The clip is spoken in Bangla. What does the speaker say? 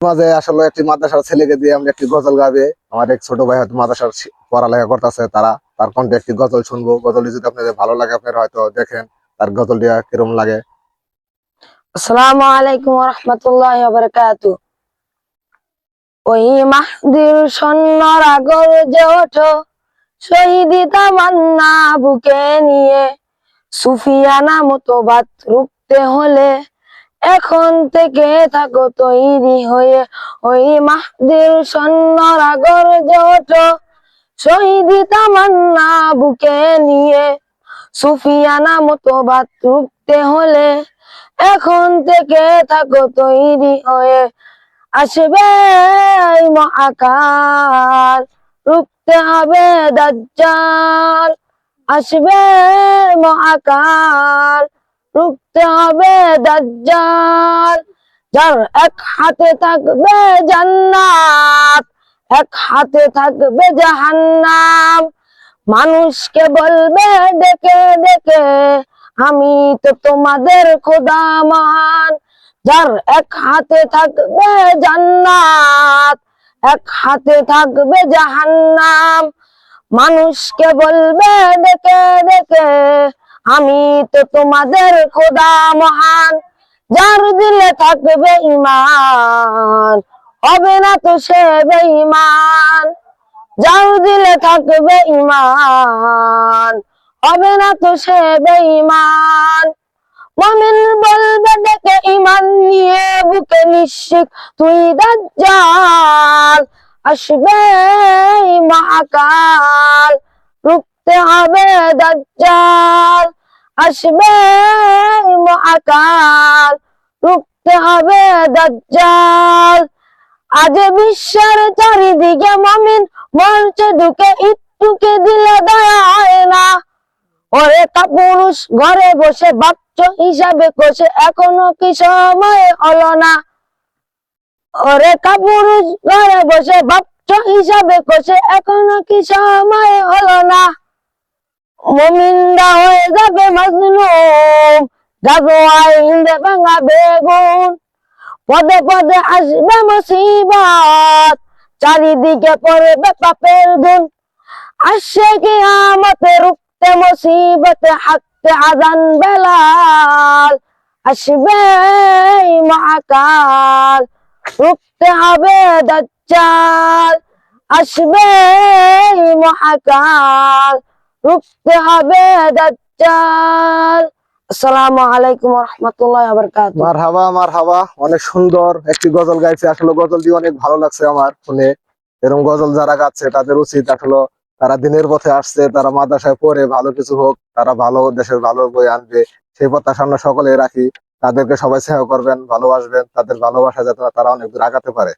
মাঝে আসলে একটি মাদ্রাসার ছেলেকে দিয়ে একটি গজল গাবে আমার এক ছোট ভাই হয়তো মাদ্রাসার পড়ালেখা করতেছে, তারা তার কণ্ঠে একটি গজল শুনব। গজলটি যদি আপনাদের ভালো লাগে হয়তো দেখেন তার গজলটি কিরম লাগে। যে ওঠো, শহীদি তামান্না বুকে নিয়ে। সুফিয়ানা মতো রুখতে হলে এখন থেকে থাকো তৈরি হয়ে। ওই মাহদির সন্ন্যর আগর যে ওঠো। শহীদি তামান্না বুকে নিয়ে। সুফিয়ানা মতো বাত রুখতে হলে এখন থেকে থাকো তৈরি হয়ে। আসবে মহাকাল, রুখতে হবে দাজ্জাল। আসবে মহাকাল রুখতে হবে দাজ্জাল। যার এক হাতে থাকবে জান্নাত, এক হাতে থাকবে জাহান্নাম। মানুষকে বলবে, ডেকে ডেকে, আমি তো তোমাদের খোদা মহান। যার এক হাতে থাকবে জান্নাত, এক হাতে থাকবে জাহান্নাম। মানুষকে বলবে, ডেকে ডেকে আমি তো তোমাদের খোদা মহান, যার দিলে থাকবে ইমান হবে না তো সে বেঈমান। যার দিলে থাকবে ইমান হবে না তো সে বেঈমান। মমিন বলবে ডেকে ইমান নিয়ে বুকে নিশ্চিত, তুই দাজ্জাল, আসবে মহাকাল, রুখতে হবে দাজ্জাল। আসবে মহাকাল, রুখতে হবে দাজ্জাল। আজ বিশ্বের চারিদিকে মমিন মঞ্চে ঢুকে একটুকে দিলে দয়া হয় না। ওরে কাপুরুষ ঘরে বসে বাচ্চ হিসাবে কষে, এখনও কি সময় হলো না? ওরে কাপুরুষ ঘরে বসে বাচ্চ হিসাবে কষে, এখনও কি সময় হলো না? মমিন্দা হয়ে যাবে মাজলুম গাজোয়াই ইন্দে ভাঙা বেগুন। পদে পদে আসবে মুসিবত, চারিদিকে পড়বে পাপের ধুন। আসছে কি আমাতে রুখতে মুসিবতে হাকতে আজান বেলাল, আসবে মহাকাল। রুখতে হবে দাজ্জাল, আসবে মহাকাল। রুখতে হবে দাজ্জাল। আসসালামু আলাইকুম রহমতুল্লাহ বারকাতুহ মার হাবা মার হাবা অনেক সুন্দর একটি গজল গাইছে। আসলে অনেক ভালো লাগছে আমার শুনে। এরকম গজল যারা গাচ্ছে, তাদের উচিত আসলে তারা দিনের পথে আসছে, তারা মাদ্রাসায় পড়ে ভালো কিছু হোক, তারা ভালো দেশের ভালো বই আনবে। সেই প্রত্যাশা আমরা সকলে রাখি। তাদেরকে সবাই স্নেহ করবেন, ভালোবাসবেন। তাদের ভালোবাসা যাতে তারা অনেক দূর আগাতে পারে।